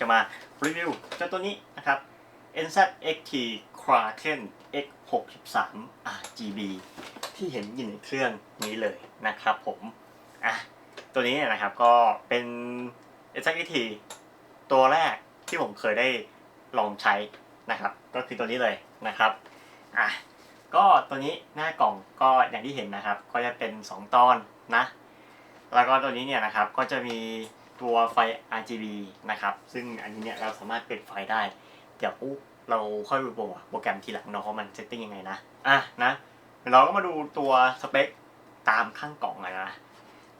จะมารีวิวเจ้าตัวนี้นะครับ NZXT Kraken X63 RGB ที่เห็นอยู่ในเครื่องนี้เลยนะครับผม อะ ตัวนี้เนี่ยนะครับก็เป็น NZXT ตัวแรกที่ผมเคยได้ลองใช้นะครับ ก็คือตัวนี้เลยนะครับ อะ ก็ตัวนี้หน้ากล่องก็อย่างที่เห็นนะครับ ก็จะเป็น 2 ตอนนะ แล้วก็ตัวนี้เนี่ยนะครับก็จะมี ตัวไฟ RGB นะครับ ซึ่งอันนี้เนี่ยเราสามารถเปิดไฟได้ เดี๋ยวเราค่อยดูโปรแกรมทีหลังเนาะว่ามันเซตติ้งยังไงนะ อะนะ เราก็มาดูตัวสเปคตามข้างกล่องนะ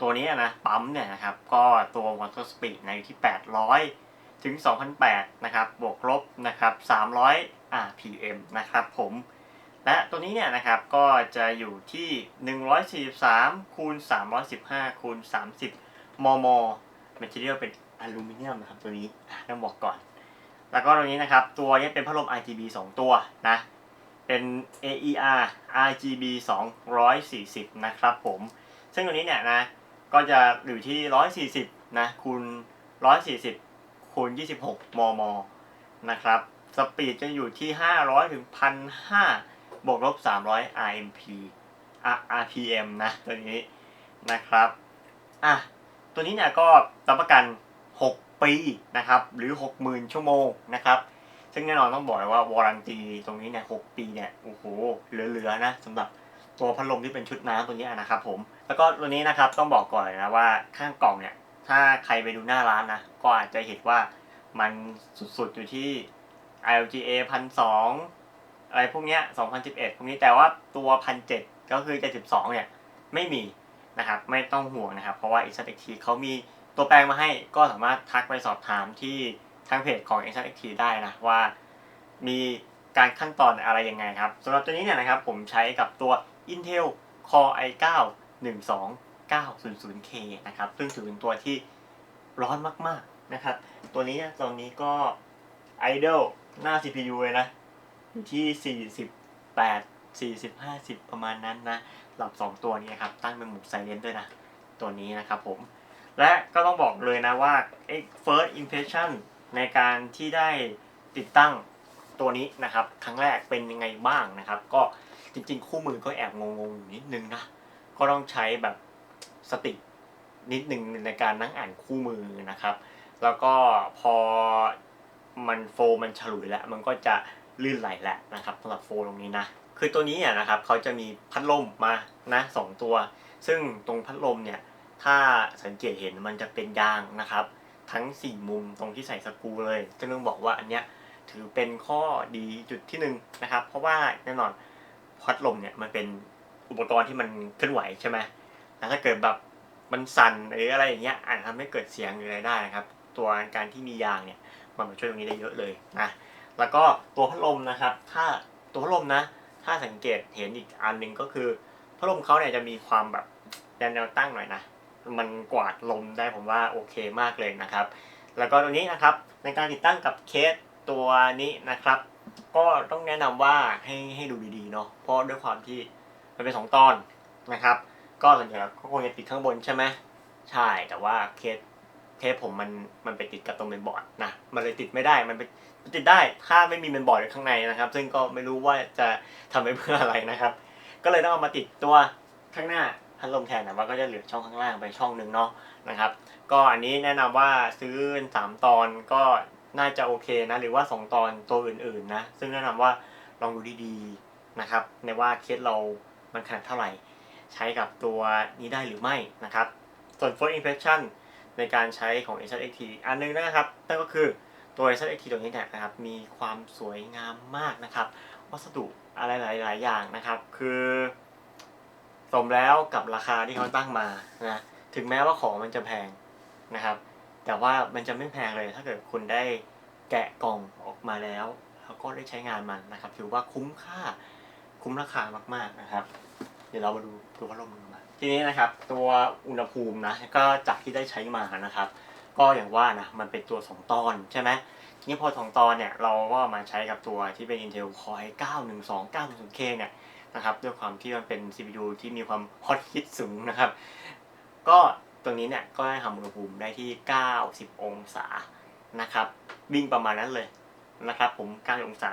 ตัวนี้นะ ปั๊มเนี่ยนะครับ ก็ตัว water speed นะอยู่ที่ 800 ถึง 2,008นะครับ บวกลบนะครับ 300 rpm นะครับผม และตัวนี้เนี่ยนะครับ ก็จะอยู่ที่ 143 คูณ 315 คูณ 30 มม material เป็นอลูมิเนียมนะครับตัวนี้ต้องบอกก่อน แล้วก็ตัวนี้นะครับ ตัวนี้เป็นพัดลม RGB 2 ตัวนะ เป็น AER RGB 240 นะครับผม ซึ่งตัวนี้เนี่ยนะ ก็จะอยู่ที่ 140 นะคูณ140คูณ26 มม นะครับ สปีดจะอยู่ที่ 500 ถึง 1,500 บวกลบ 300 RMP RPM นะตัวนี้นะครับ อะ ตัวนี้เนี่ยก็รับประกัน 6 ปีนะครับหรือ 60,000 ชั่วโมงนะครับซึ่งแน่นอนต้องบอกเลยว่าวารันตีตรงนี้เนี่ย6ปีเนี่ยโอ้โหเหลือๆนะสำหรับตัวพัดลมที่เป็นชุดน้ำตัวนี้นะครับผมแล้วก็ตัวนี้นะครับต้องบอกก่อนนะว่าข้างกล่องเนี่ยถ้าใครไปดูหน้าร้านนะก็อาจจะเห็นว่ามันสุดๆอยู่ที่ LGA พันสองอะไรพวกเนี้ย2011 พวกนี้แต่ว่าตัวพันเก็คือ 72 เนี่ย ไม่มี นะครับไม่ต้องห่วงนะครับ เพราะว่า e x a t t เขามีตัวแปลงมาให้ก็สามารถทักไปสอบถามที่ทางเพจของ e x a t t ได้นะว่า มีการขั้นตอนอะไรยังไงครับสำหรับตัวนี้เนี่ยนะครับผมใช้กับตัว Intel Core i9 12900K นะครับซึ่งถือเป็นตัวที่ร้อนมากๆนะครับ ตัวนี้ตอนนี้ก็ idle หน้า CPU เลยนะอยู่ที่ 48 40 50 ประมาณนั้นนะหลับ 2 ตัวนี้ครับ ตั้งเป็นหมดไซเลนด้วยนะ ตัวนี้นะครับผม และก็ต้องบอกเลยนะว่า first impression ในการที่ได้ติดตั้งตัวนี้นะครับ ครั้งแรกเป็นยังไงบ้างนะครับ ก็จริงๆ คู่มือก็แอบงงๆอยู่นิดนึงนะ ก็ต้องใช้แบบสตินิดนึงในการนั่งอ่านคู่มือนะครับ แล้วก็พอมันโฟมันฉลุยแล้ว มันก็จะลื่นไหลแหละนะครับสำหรับโฟตรงนี้นะ คือตัวนี้เนี่ยนะครับเขาจะมีพัดลมมานะสองตัว ซึ่งตรงพัดลมเนี่ยถ้าสังเกตเห็นมันจะเป็นยางนะครับ ทั้ง 4 มุมตรงที่ใส่สกูเลยซึ่งต้องบอกว่าอันเนี้ยถือเป็นข้อดีจุดที่หนึ่งนะครับ เพราะว่าแน่นอนพัดลมเนี่ยมันเป็นอุปกรณ์ที่มันเคลื่อนไหวใช่ไหมแล้วถ้าเกิดแบบมันสั่นหรืออะไรอย่างเงี้ยอาจจะทำให้เกิดเสียงหรืออะไรได้นะครับ ตัวการที่มียางเนี่ยมันมาช่วยตรงนี้ได้เยอะเลยนะแล้วก็ตัวพัดลมนะครับ ถ้าตัวพัดลมนะ ถ้าสังเกตเห็นอีกอันหนึ่งก็คือพัดลมเขาเนี่ยจะมีความแบบแนวตั้งหน่อยนะ มันกวาดลมได้ผมว่าโอเคมากเลยนะครับ แล้วก็ตัวนี้นะครับในการติดตั้งกับเคสตัวนี้นะครับ ก็ต้องแนะนำว่าให้ให้ดูดีๆเนาะเพราะด้วยความที่มันเป็นสองตอนนะครับ ก็ส่วนใหญ่ก็คงจะติดข้างบนใช่ไหมใช่แต่ว่าเคสเคสผมมันมันไปติดกับตรงเมนบอร์ดนะ มันเลยติดไม่ได้ มันไป ติดได้ถ้าไม่มีเมนบอร์ดอยู่ข้างในนะครับ ซึ่งก็ไม่รู้ว่าจะทำไปเพื่ออะไรนะครับ ก็เลยต้องเอามาติดตัวข้างหน้าพัดลมแทนแต่ว่าก็จะเหลือช่องข้างล่างไปช่องหนึ่งเนาะนะครับ ก็อันนี้แนะนำว่าซื้อสามตอนก็น่าจะโอเคนะ หรือว่าสองตอนตัวอื่นๆนะ ซึ่งแนะนำว่าลองดูดีๆนะครับ ในว่าเคสเรามันขนาดเท่าไหร่ ใช้กับตัวนี้ได้หรือไม่นะครับ ส่วน first impression ในการใช้ของ h x t อันหนึงนะครับนั่นก็คือ ตัว h x t ตัวนี้เนี่ยนะครับมีความสวยงามมากนะครับ วัสดุอะไรหลาย ๆ อย่างนะครับ คือสมแล้วกับราคาที่เขาตั้งมานะถึงแม้ว่าของมันจะแพงนะครับ แต่ว่ามันจะไม่แพงเลยถ้าเกิดคุณได้แกะกล่องออกมาแล้วแล้วก็ได้ใช้งานมันนะครับ ถือว่าคุ้มค่าคุ้มราคามาก ๆ นะครับ เดี๋ยวเรามาดูตัวพัดลมกันมาทีนี้นะครับ ตัวอุณหภูมินะก็จากที่ได้ใช้มานะครับ ก็อย่างว่านะมันเป็นตัว 2 ตอนใช่ไหมทีนี้พอ 2 ตอนเนี่ยเราก็มาใช้กับตัวที่เป็น Intel Core i9 12900K เนี่ยนะครับด้วยความที่มันเป็น CPU ที่มีความฮอตฮิตสูงนะครับ ก็ตรงนี้เนี่ยก็ได้ทำอุณหภูมิได้ที่ 90 องศานะครับวิ่งประมาณนั้นเลยนะครับผม 90 องศา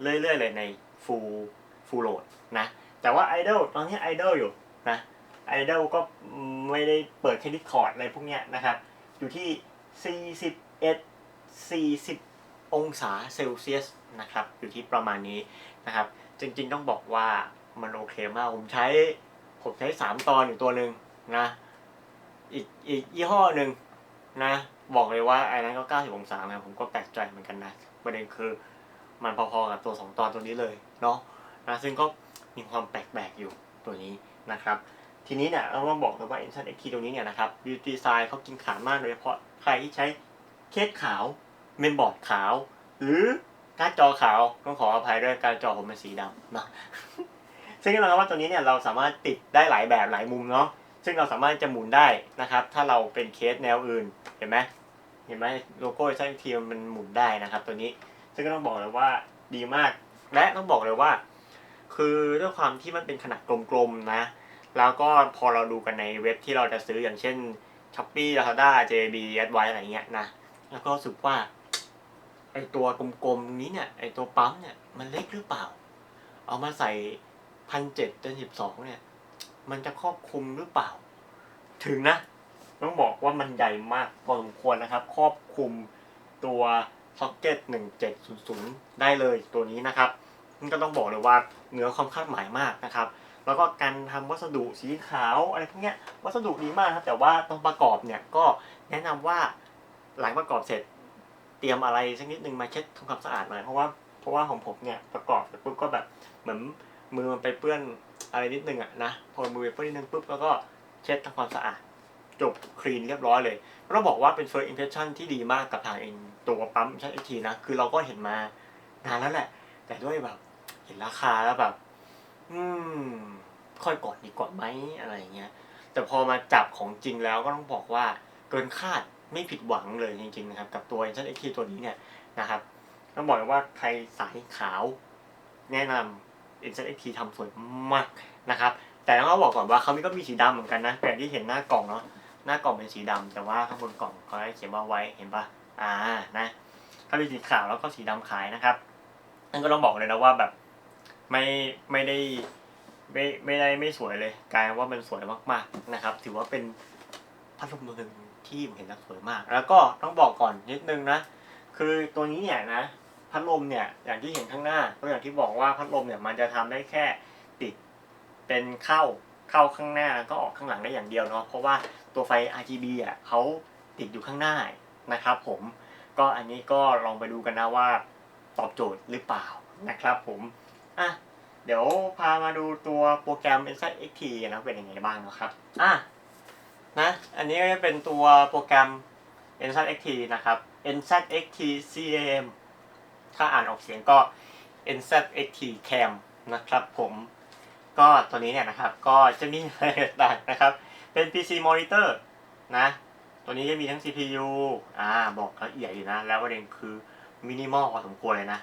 เรื่อยๆเลยใน full full load นะแต่ว่า idle ตอนนี้ idle อยู่นะ idle ก็ไม่ได้เปิดเครดิตคอร์ดอะไรพวกเนี้ยนะครับ อยู่ที่ 41 40 องศาเซลเซียสนะครับ อยู่ที่ประมาณนี้นะครับ จริงๆต้องบอกว่ามันโอเคมาก ผมใช้ ผมใช้ 3 ตอนอยู่ตัวหนึ่งนะ อีกอีกยี่ห้อหนึ่งนะ บอกเลยว่าไอ้นั้นก็ 90 องศานะผมก็แปลกใจเหมือนกันนะ ประเด็นคือมันพอๆกับตัว 2 ตอนตัวนี้เลยเนาะนะซึ่งก็มีความแปลกๆอยู่ตัวนี้นะครับ ทีนี้เนี่ยเราต้องบอกเลยว่า i n s a n XT ตัวนี้เนี่ยนะครับ beauty design เขากินขามากโดยเฉพาะใครที่ใช้เคสขาว เมนบอร์ดขาว หรือการ์ดจอขาวต้องขออภัยด้วยการ์ดจอผมเป็นสีดำนะซึ่งแน่นอนว่าตัวนี้เนี่ยเราสามารถติดได้หลายแบบหลายมุมเนาะซึ่งเราสามารถจะหมุนได้นะครับ ถ้าเราเป็นเคสแนวอื่นเห็นไหมเห็นไหมโลโก้ไซทีมันหมุนได้นะครับ ตัวนี้ซึ่งก็ต้องบอกเลยว่าดีมาก และต้องบอกเลยว่า คือด้วยความที่มันเป็นขนาดกลมๆนะ แล้วก็พอเราดูกันในเว็บที่เราจะซื้ออย่างเช่น s h o p e e Lazada JB Advice อะไรเงี้ยนะ แล้วก็รู้สึกว่า ไอตัวกลมๆนี้เนี่ย ไอตัวปั๊มเนี่ย มันเล็กหรือเปล่า เอามาใส่พันเจ็ดจนสิบสองเนี่ย มันจะครอบคลุมหรือเปล่า ถึงนะ ต้องบอกว่ามันใหญ่มากพอสมควรนะครับ ครอบคลุมตัวซ็อกเก็ต1700 ได้เลยตัวนี้นะครับนี่ก็ต้องบอกเลยว่าเหนือความคาดหมายมากนะครับ แล้วก็การทำวัสดุสีขาวอะไรพวกเนี้ยวัสดุดีมากครับ แต่ว่าต้อนประกอบเนี่ยก็แนะนำว่าหลังประกอบเสร็จ เตรียมอะไรสักนิดนึงมาเช็ดทำความสะอาดหน่อยเพราะว่าเพราะว่าของผมเนี่ยประกอบเสร็จปุ๊บก็แบบเหมือนมือมันไปเปื้อนอะไรนิดนึงอะนะพอมือไปเปื้อนนิดนึงปุ๊บแล้วก็เช็ดทำความสะอาดจบคลีนเรียบร้อยเลยเราบอกว่าเป็น first impression ที่ดีมากกับทางเองตัวปั๊มใช้อีกทีนะ คือเราก็เห็นมานานแล้วแหละ แต่ด้วยแบบเห็นราคาแล้วแบบ อืม ค่อยกอดดีกว่าไหมอะไรเงี้ย แต่พอมาจับของจริงแล้วก็ต้องบอกว่าเกินคาดไม่ผิดหวังเลยจริง ๆ นะครับ กับตัว i n s a n XT ตัวนี้เนี่ยนะครับต้องบอกเลยว่าใครสายขาวแนะนำ i n s a n XT ทำสวยมากนะครับ แต่ต้องบอกก่อนว่าเขามีก็มีสีดำเหมือนกันนะแต่ที่เห็นหน้ากล่องเนาะหน้ากล่องเป็นสีดำแต่ว่าข้างบนกล่องเขาให้เขียนว่าไว้เห็นปะอ่านะเขามีสีขาวแล้วก็สีดำขายนะครับนั่นก็ต้องบอกเลยนะว่าแบบ ไม่ไม่ได้ไม่ไม่ได้ไม่สวยเลย กลายว่ามันสวยมากๆนะครับ ถือว่าเป็นพัดลมตัวหนึ่งที่ผมเห็นแล้วสวยมาก แล้วก็ต้องบอกก่อนนิดนึงนะ คือตัวนี้เนี่ยนะพัดลมเนี่ยอย่างที่เห็นข้างหน้าก็อย่างที่บอกว่าพัดลมเนี่ยมันจะทำได้แค่ติดเป็นเข้าเข้าข้างหน้าแล้วก็ออกข้างหลังได้อย่างเดียวเนาะเพราะว่าตัวไฟ RGB อะเขาติดอยู่ข้างหน้านะครับ ผมก็อันนี้ก็ลองไปดูกันนะว่าตอบโจทย์หรือเปล่านะครับ ผม อะเดี๋ยวพามาดูตัวโปรแกรม n s i XT นะเป็นยังไงบ้างนะครับอะนะอันนี้ก็จะเป็นตัวโปรแกรม n s i XT นะครับ n s i XT CAM ถ้าอ่านออกเสียงก็ n s i XT Cam นะครับผมก็ตัวนี้เนี่ยนะครับก็จะมีอะไรต่างๆนะครับ เป็น PC monitor นะ ตัวนี้จะมีทั้ง CPU อ่าบอกละเอียดอยู่นะ แล้วประเด็นคือมินิมอลพอสมควรเลยนะ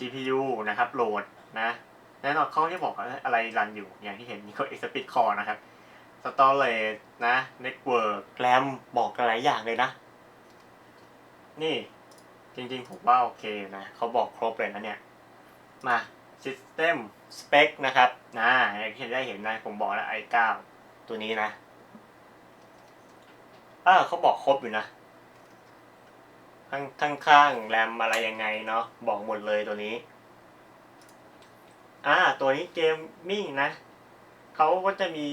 GPU นะครับโหลดนะแน่นอนเขาจะบอกอะไรรันอยู่อย่างที่เห็นนี่ก็ Expeed Core นะครับ Storage นะ Network RAM บอกหลายอย่างเลยนะ นี่จริงๆ ผมว่าโอเคนะเขาบอกครบเลยนะเนี่ย มา System Spec นะครับนะอย่างที่ได้เห็นนะ ผมบอกแล้ว i9 ตัวนี้นะอ่าเขาบอกครบอยู่นะ ข้างข้างข้างแรมอะไรยังไงเนาะบอกหมดเลยตัวนี้ อ่า ตัวนี้เกมมิ่งนะเขาก็จะมี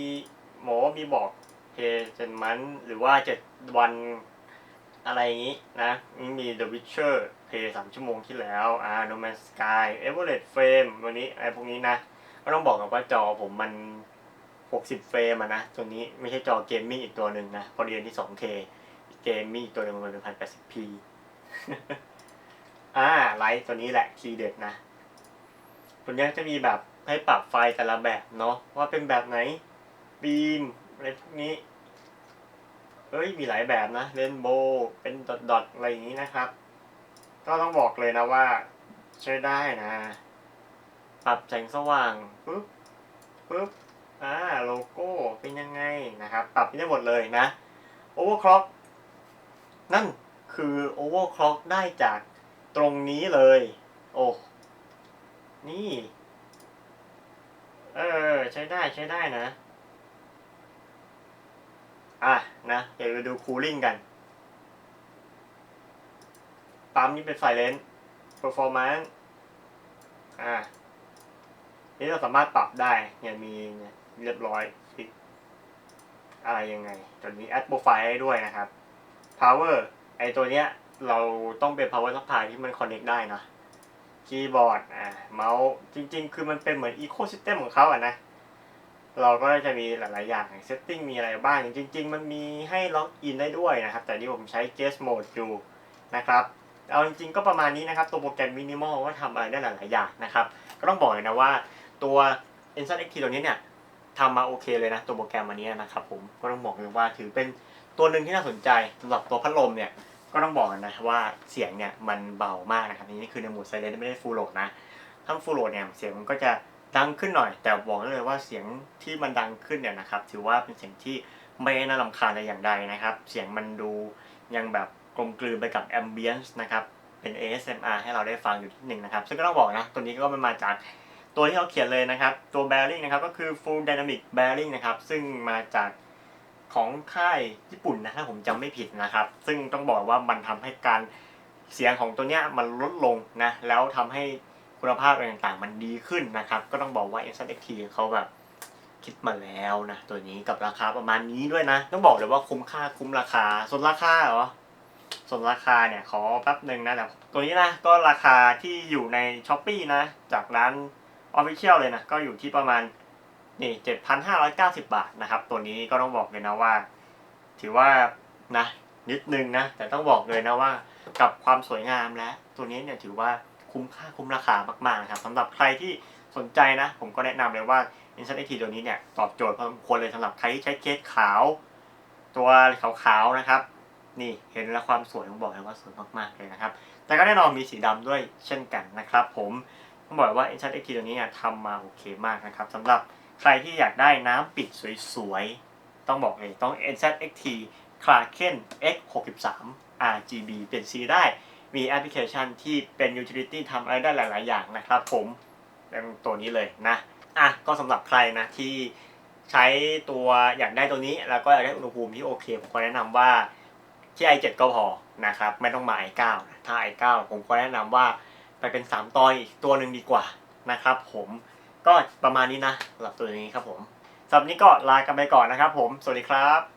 หมอมีบอกเพย์เจนมันหรือว่าเจ็ดวันอะไรอย่างนี้นะมี The Witcher เพย์สามชั่วโมงที่แล้วอ่า No Man's Sky Everett Frame ตัวนี้อะไรพวกนี้นะ ก็ต้องบอกกับว่าจอผมมัน 60 เฟรมอะนะ ตัวนี้ไม่ใช่จอเกมมิ่งอีกตัวหนึ่งนะ พอเรียนที่ 2K เกมมิ่งอีกตัวหนึ่งมันเป็น 1080p อ่าไลท์ตัวนี้แหละคีย์เด็ดนะตัวนี้จะมีแบบให้ปรับไฟแต่ละแบบเนาะว่าเป็นแบบไหนบีมอะไรพวกนี้เอ้ยมีหลายแบบนะเรนโบว์เป็นดอทๆอะไรอย่างนี้นะครับ ก็ต้องบอกเลยนะว่า ใช้ได้นะ ปรับแสงสว่างปุ๊บปุ๊บอ่าโลโก้เป็นยังไงนะครับ ปรับได้หมดเลยนะ overclock นั่น คือ overclock ได้จากตรงนี้เลย โอ้ นี่ เออ ใช้ได้ใช้ได้นะ อะ นะเดี๋ยวเราดู cooling กัน ปั๊มนี่เป็นไฟเลน performance อะนี่เราสามารถปรับได้ เนี่ยมีเนี่ยเรียบร้อยฟิกอะไรยังไงตอนนี้ add profile ให้ด้วยนะครับ power ไอตัวเนี้ยเราต้องเป็น power supply ที่มัน connect ได้นะคีย์บอร์ดอ่าเมาส์จริง ๆ คือมันเป็นเหมือน ecosystem ของเขาอะนะ เราก็จะมีหลาย ๆ อย่าง setting มีอะไรบ้าง จริง ๆ มันมีให้ล็อกอินได้ด้วยนะครับ แต่นี่ผมใช้ guest mode อยู่นะครับเอาจริงๆก็ประมาณนี้นะครับตัวโปรแกรม minimal ว่าทำอะไรได้หลาย ๆ อย่างนะครับ ก็ต้องบอกเลยนะว่าตัว e n s i g XT ตัวนี้เนี่ยทำมาโอเคเลยนะ ตัวโปรแกรมอันนี้นะครับผมก็ต้องบอกเลยว่าถือเป็น ตัวหนึ่งที่น่าสนใจสำหรับตัวพัดลมเนี่ยก็ต้องบอกนะว่าเสียงเนี่ยมันเบามากนะครับนี่คือในโหมดไซเลนไม่ได้ฟูลโหลดนะถ้าฟูลโหลดเนี่ยเสียงมันก็จะดังขึ้นหน่อย แต่บอกได้เลยว่าเสียงที่มันดังขึ้นเนี่ยนะครับถือว่าเป็นเสียงที่ไม่น่ารำคาญแต่อย่างใดนะครับ เสียงมันดูยังแบบกลมกลืนไปกับแอมเบียนซ์นะครับเป็น ASMR ให้เราได้ฟังอยู่ที่หนึ่งนะครับ ซึ่งก็ต้องบอกนะ ตัวนี้ก็มันมาจากตัวที่เขาเขียนเลยนะครับ ตัว bearing นะครับก็คือ full dynamic bearing นะครับซึ่งมาจาก ของค่ายญี่ปุ่นนะถ้าผมจำไม่ผิดนะครับ ซึ่งต้องบอกว่ามันทำให้การเสียงของตัวเนี้ยมันลดลงนะแล้วทำให้คุณภาพอะไรต่างๆ มันดีขึ้นนะครับ ก็ต้องบอกว่า s x t เขาแบบคิดมาแล้วนะตัวนี้กับราคาประมาณนี้ด้วยนะ ต้องบอกเลยว่าคุ้มค่าคุ้มราคา ส่วนราคาเหรอส่วนราคาเนี่ยขอแป๊บหนึ่งนะแต่ตัวนี้นะก็ราคาที่อยู่ใน s h อ p e e นะ จากร้าน Official เลยนะ ก็อยู่ที่ประมาณ นี่ 7,590 บาทนะครับ ตัวนี้ก็ต้องบอกเลยนะว่า ถือว่านะนิดนึงนะ แต่ต้องบอกเลยนะว่า กับความสวยงามและตัวนี้เนี่ยถือว่าคุ้มค่าคุ้มราคามากๆนะครับสำหรับใครที่สนใจนะ ผมก็แนะนำเลยว่า i n s i g t ตัวนี้เนี่ยตอบโจทย์พอสมควรเลยสำหรับใครที่ใช้เคสขาว ตัวขาวๆนะครับ นี่เห็นแล้วความสวยผมบอกเลยว่าสวยมากๆเลยนะครับ แต่ก็แน่นอนมีสีดำด้วยเช่นกันนะครับ ผมต้องบอกว่า Enchant XT ตัวนี้เนี่ยทำมาโอเคมากนะครับสำหรับ ใครที่อยากได้น้ำปิดสวยๆ ต้องบอกเลยต้อง Enchant XT Kraken X63 RGB เปลี่ยนสีได้ มีแอปพลิเคชันที่เป็น utility ทำอะไรได้หลาย ๆ อย่างนะครับผมเป็นตัวนี้เลยนะ อะ ก็สำหรับใครนะที่ใช้ตัวอยากได้ตัวนี้ แล้วก็อยากได้อุณหภูมิที่โอเค ผมก็แนะนำว่าที่ i7 ก็พอนะครับ ไม่ต้องมา i9 ถ้า i9 ผมก็แนะนำว่าไปเป็น 3 ตอยอีกตัวหนึ่งดีกว่านะครับผม ก็ประมาณนี้นะสำหรับตัวนี้ครับผมสำหรับนี้ก็ลากันไปก่อนนะครับผม สวัสดีครับ